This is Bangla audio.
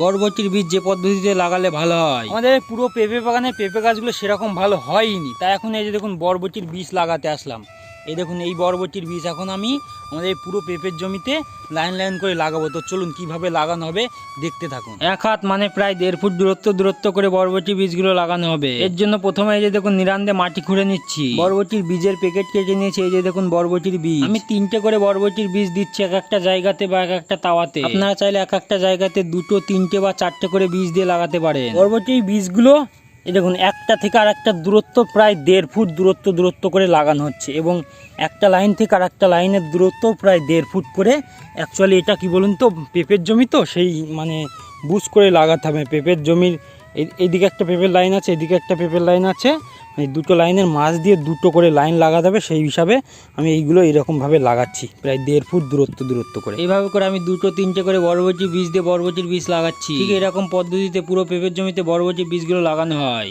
বরবটির বীজ যে পদ্ধতিতে লাগালে ভালো হয়। আমাদের পুরো পেঁপে বাগানে পেঁপে গাছগুলো সেরকম ভালো হয়নি। তাই এখন এই যে দেখুন বরবটির বীজ লাগাতে আসলাম। এই দেখুন এই বরবটির বীজ এখন আমি আমাদের পুরো পেঁপের জমিতে লাইন লাইন করে লাগাবো। তো চলুন কীভাবে লাগানো হবে দেখতে থাকুন। এক হাত মানে প্রায় দেড় ফুট দূরত্ব দূরত্ব করে বরবটি বীজগুলো লাগানো হবে। এর জন্য প্রথমে এই যে দেখুন নিরান্দে মাটি খুঁড়ে নিচ্ছি। বরবটির বীজের প্যাকেট কেটে নিয়েছি এই যে দেখুন বরবটির বীজ। আমি তিনটে করে বরবটির বীজ দিচ্ছি এক একটা জায়গাতে বা এক একটা তাওয়াতে। আপনারা চাইলে এক একটা জায়গাতে দুটো তিনটে বা চারটে করে বীজ দিয়ে লাগাতে পারেন। বরবটির বীজগুলো এই দেখুন, একটা থেকে আর একটা দূরত্ব প্রায় দেড় ফুট দূরত্ব দূরত্ব করে লাগানো হচ্ছে এবং একটা লাইন থেকে আর একটা লাইনের দূরত্ব প্রায় দেড় ফুট করে অ্যাকচুয়ালি এটা কি বলুন তো, পেঁপের জমি তো? সেই মানে বুস করে লাগাতে হবে, পেঁপের জমির এদিকে একটা পেঁপের লাইন আছে, এদিকে একটা পেঁপের লাইন আছে। এই দুটো লাইনের মাছ দিয়ে দুটো করে লাইন লাগা যাবে সেই হিসাবে আমি এইগুলো এরকমভাবে লাগাচ্ছি প্রায় দেড় ফুট দূরত্ব দূরত্ব করে। এইভাবে করে আমি দুটো তিনটে করে বরবটির বীজ দিয়ে বরবটির বীজ লাগাচ্ছি। ঠিক এরকম পদ্ধতিতে পুরো পেঁপের জমিতে বরবটির বীজগুলো লাগানো হয়।